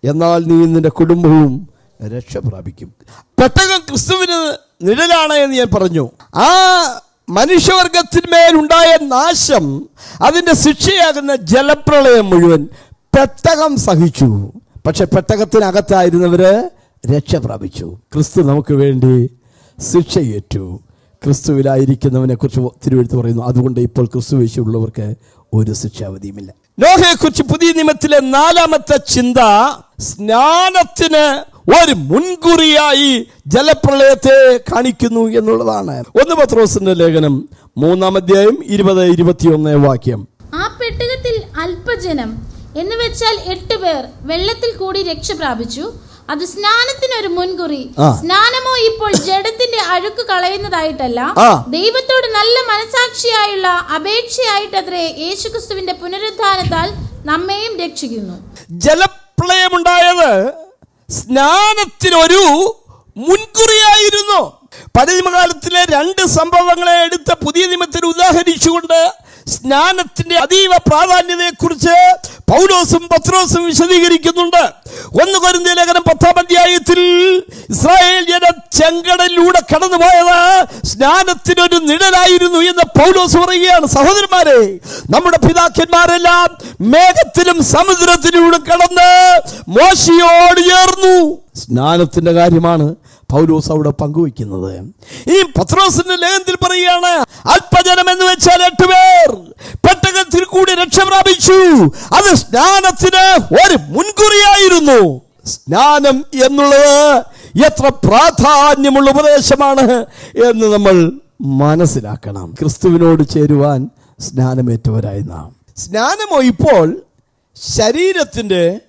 എന്നാൽ നീ നിന്റെ കുടുംബവും രക്ഷ പ്രാപിക്കും. പെട്ടകം ക്രിസ്തുവിന് നിഴലാണ് എന്ന് ഞാൻ പറഞ്ഞു. ആ മനുഷ്യവർഗത്തിന്മേലുണ്ടായ നാശം അതിന്റെ ശിക്ഷയാകുന്ന ജലപ്രളയം മുഴുവൻ പെട്ടകം സഹിച്ചു. പക്ഷെ പെട്ടകത്തിനകത്തായിരുന്നവർ രക്ഷ പ്രാപിച്ചു. ക്രിസ്തു നമുക്ക് വേണ്ടി ശിക്ഷയേറ്റു. ക്രിസ്തുവിലായിരിക്കുന്നവനെ കുറിച്ച് തിരുവെടുത്ത് പറയുന്നു അതുകൊണ്ട് ഇപ്പോൾ ക്രിസ്തു വേശിയുള്ളവർക്ക് ഒരു ശിക്ഷാവധിയുമില്ല. ലോഹയെക്കുറിച്ച് പുതിയ നിയമത്തിലെ നാലാമത്തെ ചിന്ത സ്നാനത്തിന് ഒരു മുൻകുറിയായി ജലപ്രളയത്തെ കാണിക്കുന്നു എന്നുള്ളതാണ്. ഒന്ന് പത്രോസിന്റെ ലേഖനം മൂന്നാം അധ്യായം ഇരുപത് ഇരുപത്തിയൊന്ന് വാക്യം. ആ പെട്ടകത്തിൽ അല്പജനം എന്ന് വെച്ചാൽ എട്ട് പേർ വെള്ളത്തിൽ കൂടി രക്ഷ പ്രാപിച്ചു. അത് സ്നാനത്തിന് ഒരു മുൻകുറി സ്നാനമോ ഇപ്പോൾ ജഡത്തിന്റെ അഴുക്ക് കളയുന്നതായിട്ടല്ല. ദൈവത്തോട് നല്ല മനസാക്ഷിയായുള്ള അപേക്ഷയായിട്ടത്രേ യേശുക്രിസ്തുവിന്റെ പുനരുദ്ധാനത്താൽ നമ്മെയും രക്ഷിക്കുന്നു. ജലപ്രളയമുണ്ടായത് സ്നാനത്തിനൊരു മുൻകുറിയായിരുന്നു. പഴയ നിയമകാലത്തിലെ രണ്ട് സംഭവങ്ങളെ എടുത്ത പുതിയ നിയമത്തിൽ ഉദാഹരിച്ചുകൊണ്ട് സ്നാനത്തിന്റെ അതീവ പ്രാധാന്യതയെക്കുറിച്ച് പൗലോസും പത്രോസും വിശദീകരിക്കുന്നുണ്ട്. ഒന്ന് കൊരിന്ത്യ ലേഖനം പത്താം അധ്യായത്തിൽ ഇസ്രായേൽ ജന ചെങ്കടലിലൂടെ കടന്നുപോയത് സ്നാനത്തിനൊരു നിഴലായിരുന്നു എന്ന് പൗലോസ് പറയുകയാണ്. സഹോദരന്മാരെ നമ്മുടെ പിതാക്കന്മാരെല്ലാം മേഘത്തിലും സമുദ്രത്തിലൂടെ കടന്ന് മോശിയോട് ചേർന്നു. സ്നാനത്തിന്റെ കാര്യമാണ് പൗലോസ് അവിടെ പങ്കുവയ്ക്കുന്നത്. ഈ പത്രോസിന്റെ ലേഖനത്തിൽ പറയുകയാണ് അല്പജനം എന്ന് വെച്ചാൽ എട്ട് പേർ. പെട്ടകത്തിൽ കൂടി രക്ഷ പ്രാപിച്ചു. അത് സ്നാനത്തിന് ഒരു മുൻകുറിയായിരുന്നു. സ്നാനം എന്നുള്ളത് എത്ര പ്രാധാന്യമുള്ള ഉപദേശമാണ് എന്ന് നമ്മൾ മനസ്സിലാക്കണം. ക്രിസ്തുവിനോട് ചേരുവാൻ സ്നാനമേറ്റവരായി നാം. സ്നാനമോ ഇപ്പോൾ ശരീരത്തിന്റെ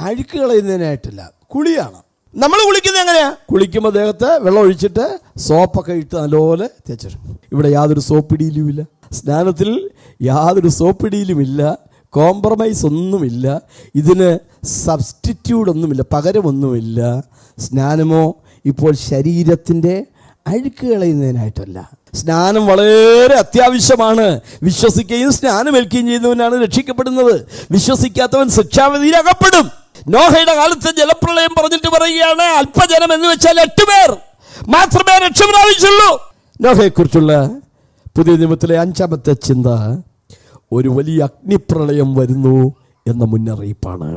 അഴുക്ക് കളയുന്നതിനായിട്ടില്ല കുളിയാണ്. നമ്മൾ കുളിക്കുന്നത് എങ്ങനെയാ? കുളിക്കുമ്പോൾ ദേഹത്ത് വെള്ളം ഒഴിച്ചിട്ട് സോപ്പൊക്കെ ഇട്ട് നല്ലപോലെ തേച്ചിടും. ഇവിടെ യാതൊരു സോപ്പിടിയിലും ഇല്ല സ്നാനത്തിൽ യാതൊരു സോപ്പിടിയിലുമില്ല കോംപ്രമൈസ് ഒന്നുമില്ല. ഇതിന് സബ്സ്റ്റിറ്റ്യൂട്ട് ഒന്നുമില്ല. പകരമൊന്നുമില്ല. സ്നാനമോ ഇപ്പോൾ ശരീരത്തിന്റെ അഴുക്ക് കളയുന്നതിനായിട്ടല്ല. സ്നാനം വളരെ അത്യാവശ്യമാണ്. വിശ്വസിക്കുകയും സ്നാനം ഏൽക്കുകയും ചെയ്യുന്നവനാണ് രക്ഷിക്കപ്പെടുന്നത്. വിശ്വസിക്കാത്തവൻ ശിക്ഷാവിധിയിൽ അകപ്പെടും നോഹയുടെ കാലത്ത് ജലപ്രളയം പറഞ്ഞിട്ട് പറയുകയാണ് അല്പജനം എന്ന് വെച്ചാൽ എട്ട് പേർ മാത്രമേ രക്ഷ പ്രാപിച്ചുള്ളൂ നോഹയെക്കുറിച്ചുള്ള പുതിയ നിയമത്തിലെ അഞ്ചാമത്തെ ചിന്ത ഒരു വലിയ അഗ്നിപ്രളയം വരുന്നു എന്ന മുന്നറിയിപ്പാണ്.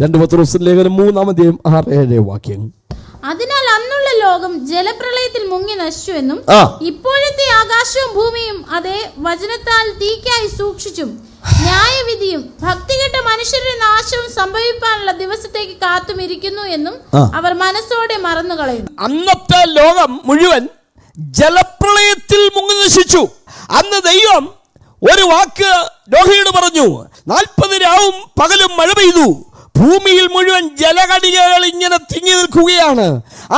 രണ്ട് ദിവസം ലേഖനം മൂന്നാമതേയും ആറ് ഏഴ് വാക്യം. അതിനാൽ അന്നുള്ള ലോകം ജലപ്രളയത്തിൽ മുങ്ങി നശിച്ചു എന്നും ഇപ്പോഴത്തെ ആകാശവും ഭൂമിയും അതേ വചനത്താൽ തീക്കായി സൂക്ഷിച്ചും. ന്യായവിധിയും ഭക്തികെട്ട മനുഷ്യരുടെ നാശവും സംഭവിക്കാനുള്ള ദിവസത്തേക്ക് കാത്തുമിരിക്കുന്നു എന്നും അവർ മനസ്സോടെ മറന്നു കളയുന്നു അന്നത്തെ ലോകം മുഴുവൻ ജലപ്രളയത്തിൽ മുങ്ങി നശിച്ചു. അന്ന് ദൈവം ഒരു വാക്ക് നോഹയോട് പറഞ്ഞു നാൽപ്പത് രാവും പകലും മഴ പെയ്തു. ഭൂമിയിൽ മുഴുവൻ ജലകണികകൾ ഇങ്ങനെ തിങ്ങി നിൽക്കുകയാണ്.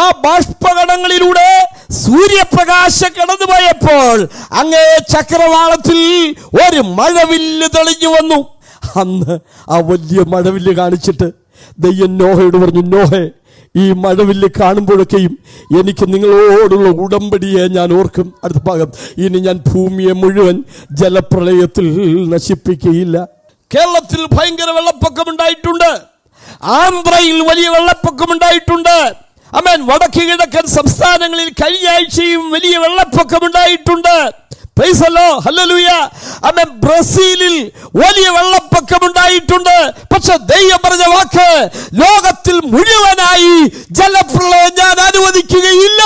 ആ ബാഷ്പകണങ്ങളിലൂടെ സൂര്യപ്രകാശം കടന്നുപോയപ്പോൾ അങ്ങേ ചക്രവാളത്തിൽ ഒരു മഴവില്ല് തെളിഞ്ഞു വന്നു. അന്ന് ആ വലിയ മഴവില്ല് കാണിച്ചിട്ട് ദയ്യൻ നോഹയോട് പറഞ്ഞു നോഹേ ഈ മഴവില്ല് കാണുമ്പോഴൊക്കെയും എനിക്ക് നിങ്ങളോടുള്ള ഉടമ്പടിയെ ഞാൻ ഓർക്കും. അടുത്ത ഭാഗം ഇനി ഞാൻ ഭൂമിയെ മുഴുവൻ ജലപ്രളയത്തിൽ നശിപ്പിക്കുകയില്ല. കേരളത്തിൽ ഭയങ്കര വെള്ളപ്പൊക്കം ഉണ്ടായിട്ടുണ്ട് ആന്ധ്രയിൽ വലിയ വെള്ളപ്പൊക്കം ഉണ്ടായിട്ടുണ്ട് അമേൻ വടക്ക് കിഴക്കൻ സംസ്ഥാനങ്ങളിൽ കഴിഞ്ഞ ആഴ്ചയും വലിയ വെള്ളപ്പൊക്കം ഉണ്ടായിട്ടുണ്ട്. പ്രൈസല്ലോ ഹല്ലേലൂയ അമേൻ ബ്രസീലിൽ വലിയ വെള്ളപ്പൊക്കം ഉണ്ടായിട്ടുണ്ട്. പക്ഷെ ദൈവം പറഞ്ഞ വാക്ക് ലോകത്തിൽ മുഴുവനായി ജലപ്രളയം ഞാൻ അനുവദിക്കുകയില്ല.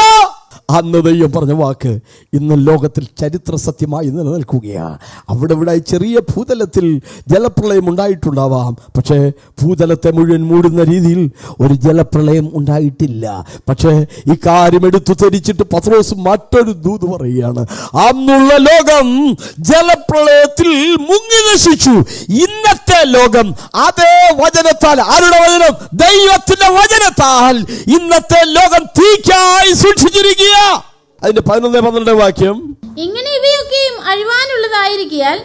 അന്ന് ദൈവം പറഞ്ഞ വാക്ക് ഇന്ന് ലോകത്തിൽ ചരിത്ര സത്യമായി നിലനിൽക്കുകയാണ് അവിടെ ഇവിടെ ചെറിയ ഭൂതലത്തിൽ ജലപ്രളയം ഉണ്ടായിട്ടുണ്ടാവാം. പക്ഷേ ഭൂതലത്തെ മുഴുവൻ മൂടുന്ന രീതിയിൽ ഒരു ജലപ്രളയം ഉണ്ടായിട്ടില്ല. പക്ഷേ ഈ കാര്യം എടുത്തു ധരിച്ചിട്ട് പത്രോസ് മറ്റൊരു ദൂത് പറയുകയാണ്. അന്നുള്ള ലോകം ജലപ്രളയത്തിൽ മുങ്ങി നശിച്ചു. ഇന്നത്തെ ലോകം അതേ വചനത്താൽ. ആരുടെ വചനം? ദൈവത്തിന്റെ വചനത്താൽ ഇന്നത്തെ ലോകം തീക്കായി സൂക്ഷിച്ചിരിക്കുക അതിന്റെ പതിനൊന്ന് പന്ത്രണ്ട് വാക്യം. ഇങ്ങനെ ഇവയൊക്കെയും അഴിവാനുള്ളതായിരിക്കാൽ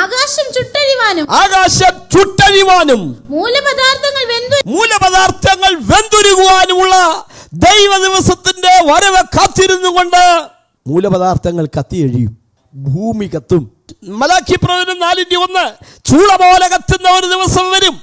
ആകാശം ചുട്ടഴിവാനും ആകാശം ചുട്ടഴിവാനും മൂലപദാർത്ഥങ്ങൾ മൂലപദാർത്ഥങ്ങൾ വെന്തുരുകുവാനുമുള്ള ദൈവ ദിവസത്തിന്റെ വരവ് കാത്തിരുന്നു കൊണ്ട് മൂലപദാർത്ഥങ്ങൾ കത്തിയഴിയും. ഭൂമി കത്തും. മലാഖി പ്രവചനം നാലിന്റെ ഒന്ന് ചൂള പോലെ കത്തുന്ന ഒരു ദിവസം വരും.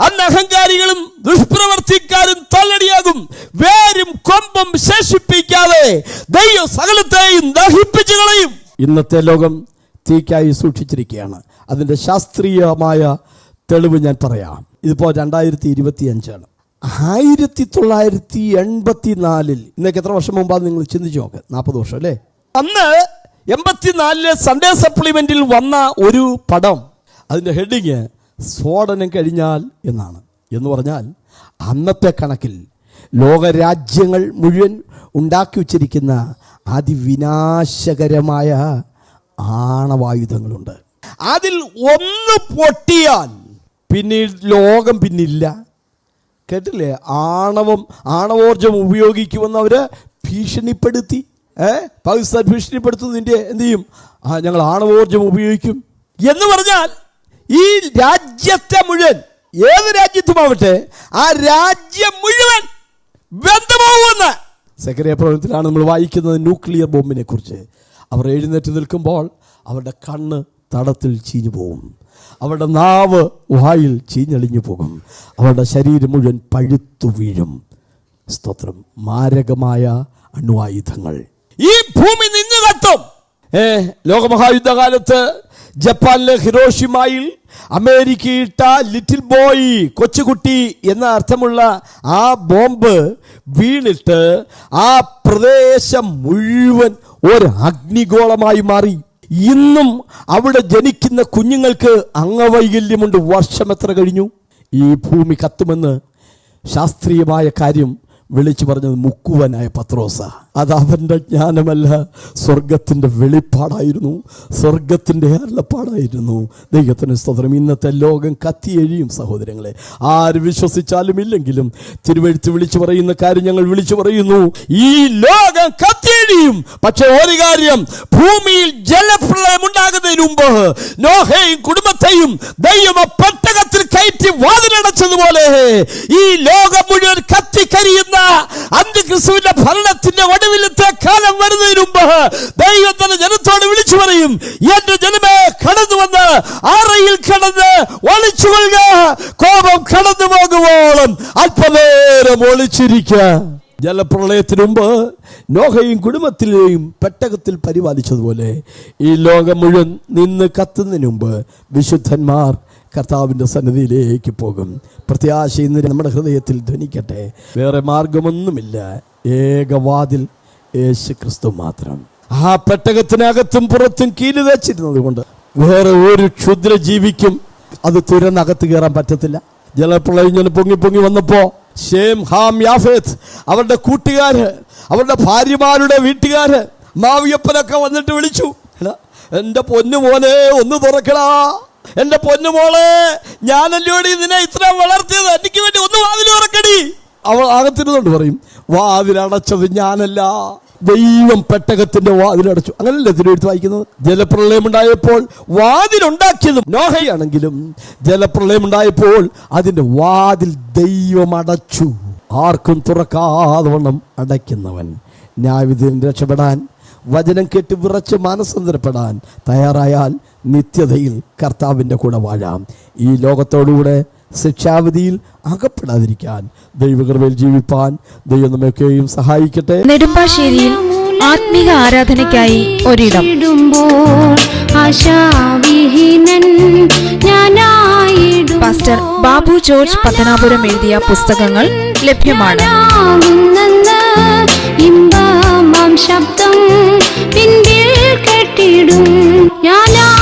അന്ന് അഹങ്കാരികളും ദുഷ്പ്രവർത്തിക്കാരും തള്ളടിയാകും. വേരും കൊമ്പും ശേഷിപ്പിക്കാതെ ദൈവം സകലത്തെയും ദഹിപ്പിച്ചു കളയും. ഇന്നത്തെ ലോകം തീക്കായി സൂക്ഷിച്ചിരിക്കുകയാണ്. അതിന്റെ ശാസ്ത്രീയമായ തെളിവ് ഞാൻ പറയാം. ഇതിപ്പോൾ രണ്ടായിരത്തി ഇരുപത്തി അഞ്ചാണ് ആയിരത്തി തൊള്ളായിരത്തി എൺപത്തി നാലിൽ ഇന്നേക്ക് എത്ര വർഷം മുമ്പാണ് നിങ്ങൾ ചിന്തിച്ചു നോക്ക്. നാൽപ്പത് വർഷം അല്ലേ? അന്ന് എൺപത്തിനാലിലെ സൺഡേ സപ്ലിമെന്റിൽ വന്ന ഒരു പടം. അതിന്റെ ഹെഡിങ് സ്ഫോടനം കഴിഞ്ഞാൽ എന്നാണ്. എന്ന് പറഞ്ഞാൽ അന്നത്തെ കണക്കിൽ ലോകരാജ്യങ്ങൾ മുഴുവൻ ഉണ്ടാക്കി വച്ചിരിക്കുന്ന അതിവിനാശകരമായ ആണവായുധങ്ങളുണ്ട്. അതിൽ ഒന്ന് പൊട്ടിയാൽ പിന്നെ ലോകം പിന്നില്ല. കേട്ടില്ലേ? ആണവം ആണവോർജം ഉപയോഗിക്കുമെന്ന് അവർ ഭീഷണിപ്പെടുത്തി ഏ? പാകിസ്ഥാൻ ഭീഷണിപ്പെടുത്തുന്നതിന്റെ എന്ത് ചെയ്യും? ഞങ്ങൾ ആണവോർജം ഉപയോഗിക്കും. എന്ന് പറഞ്ഞാൽ ഈ രാജ്യത്തെ മുഴുവൻ ഏത് രാജ്യത്തുമാവട്ടെ ആ രാജ്യം മുഴുവൻ ബന്ധമാവുമെന്ന് സെക്രട്ടറി പ്രവർത്തനത്തിലാണ് നമ്മൾ വായിക്കുന്നത് ന്യൂക്ലിയർ ബോംബിനെ കുറിച്ച് അവർ എഴുന്നേറ്റ് നിൽക്കുമ്പോൾ അവരുടെ കണ്ണ് തടത്തിൽ ചീഞ്ഞു പോകും അവരുടെ നാവ് വായിൽ ചീഞ്ഞളിഞ്ഞു പോകും. അവരുടെ ശരീരം മുഴുവൻ പഴുത്തു വീഴും. സ്തോത്രം. മാരകമായ അണുവായുധങ്ങൾ ഈ ഭൂമി നിന്ന് കത്തും ഏ ലോകമഹായുദ്ധകാലത്ത് ജപ്പാനിലെ ഹിറോഷിമായിൽ അമേരിക്കയിട്ട ലിറ്റിൽ ബോയ് കൊച്ചുകുട്ടി എന്ന അർത്ഥമുള്ള ആ ബോംബ് വീണിട്ട് ആ പ്രദേശം മുഴുവൻ ഒരു അഗ്നിഗോളമായി മാറി. ഇന്നും അവിടെ ജനിക്കുന്ന കുഞ്ഞുങ്ങൾക്ക് അംഗവൈകല്യമുണ്ട്. വർഷം എത്ര കഴിഞ്ഞു? ഈ ഭൂമി കത്തുമെന്ന് ശാസ്ത്രീയമായ കാര്യം വിളിച്ചു പറഞ്ഞത് മുക്കുവനായ പത്രോസ. അത് അവന്റെ ജ്ഞാനമല്ല സ്വർഗത്തിന്റെ വെളിപ്പാടായിരുന്നു. സ്വർഗത്തിന്റെ അരുളപ്പാടായിരുന്നു. ദൈവത്തിന് സ്തോത്രം. ഇന്നത്തെ ലോകം കത്തിയെഴിയും സഹോദരങ്ങളെ. ആര് വിശ്വസിച്ചാലും ഇല്ലെങ്കിലും തിരുവഴുത്ത് വിളിച്ചു പറയുന്ന കാര്യം ഞങ്ങൾ വിളിച്ചു പറയുന്നു. ഈ ലോകം കത്തിയെഴിയും. പക്ഷെ ഒരു കാര്യം ഭൂമിയിൽ ജലപ്രളയം ഉണ്ടാകുന്നതിന് മുമ്പ് നോഹയും കുടുംബത്തെയും ദൈവം പട്ടകത്തിൽ കയറ്റി വാതിലടച്ചതുപോലെ ഈ ലോകം മുഴുവൻ കത്തിക്കരിയുന്ന അന്ത്യക്രിസ്തുവിന്റെ ഭരണത്തിന്റെ ഒടുവിലത്തെ കാലം വരുന്നതിന് മുമ്പ് ദൈവം തന്നെ ജനത്തോട് വിളിച്ചു പറയും എന്റെ ജനമേ കടന്നു വന്ന് ആറയിൽ കടന്ന് ഒളിച്ചുകൊള്ളുക. കോപം കടന്നു പോകുവോളം അല്പനേരം ഒളിച്ചിരിക്ക. ജലപ്രളയത്തിന് മുമ്പ് നോഹയും കുടുംബത്തിലെയും പെട്ടകത്തിൽ പരിപാലിച്ചതുപോലെ ഈ ലോകം മുഴുവൻ നിന്ന് കത്തുന്നതിന് മുമ്പ് വിശുദ്ധന്മാർ കർത്താവിന്റെ സന്നിധിയിലേക്ക് പോകും. പ്രത്യാശ ഇന്ന് നമ്മുടെ ഹൃദയത്തിൽ ധ്വനിക്കട്ടെ. വേറെ മാർഗമൊന്നുമില്ല. ഏകവാതിൽ യേശു ക്രിസ്തു മാത്രം. ആ പെട്ടകത്തിനകത്തും പുറത്തും കീലി വെച്ചിരുന്നത് കൊണ്ട് വേറെ ഒരു ക്ഷുദ്ര ജീവിക്കും അത് തുരന്നകത്ത് കയറാൻ പറ്റത്തില്ല. ജലപ്രളയം ഇങ്ങനെ പൊങ്ങി പൊങ്ങി വന്നപ്പോ ഷേം ഹാം യാഫേത്ത് അവരുടെ കൂട്ടുകാര് അവരുടെ ഭാര്യമാരുടെ വീട്ടുകാര് മാവിയപ്പനൊക്കെ വന്നിട്ട് വിളിച്ചു. എന്റെ പൊന്നു മോനെ ഒന്ന് തുറക്കടാ. എന്റെ പൊന്നുമോളെ ഞാനല്ലോടി നിന്നെ ഇത്ര വളർത്തിയത്? എനിക്ക് വേണ്ടി ഒന്ന് വാതിൽ ഉറക്കടി അവൾ അകത്തിരുന്നുകൊണ്ട് പറയും വാതിലടച്ചത് ഞാനല്ല. ദൈവം പെട്ടകത്തിന്റെ വാതിലടച്ചു. അങ്ങനല്ലേ തിരുവെടുത്ത് വായിക്കുന്നത്? ജലപ്രളയം ഉണ്ടായപ്പോൾ വാതിലുണ്ടാക്കിയതും നോഹയാണെങ്കിലും ജലപ്രളയം ഉണ്ടായപ്പോൾ അതിന്റെ വാതിൽ ദൈവം അടച്ചു ആർക്കും തുറക്കാതെ വണ്ണം അടയ്ക്കുന്നവൻ. ന്യായവിധിയിൽ രക്ഷപ്പെടാൻ വചനം കേട്ട് വിറച്ച് മനസ്സന്തരപ്പെടാൻ തയ്യാറായാൽ നിത്യതയിൽ കർത്താവിന്റെ കൂടെ വാഴാം. ഈ ലോകത്തോടുകൂടെ ശിക്ഷാവിധിയിൽ അകപ്പെടാതിരിക്കാൻ ദൈവകൃപയിൽ ജീവിപ്പാൻ ദൈവം നമ്മയൊക്കെയും സഹായിക്കട്ടെ. നെടുമ്പാശ്ശേരിയിൽ ആത്മീക ആരാധനയ്ക്കായി ഒരിടം. പാസ്റ്റർ ബാബു ജോർജ് പത്തനാപുരം എഴുതിയ പുസ്തകങ്ങൾ ലഭ്യമാണ്. ശബ്ദം പിൻപിൽ കെട്ടിടും. ഞാനാകുന്നവൻ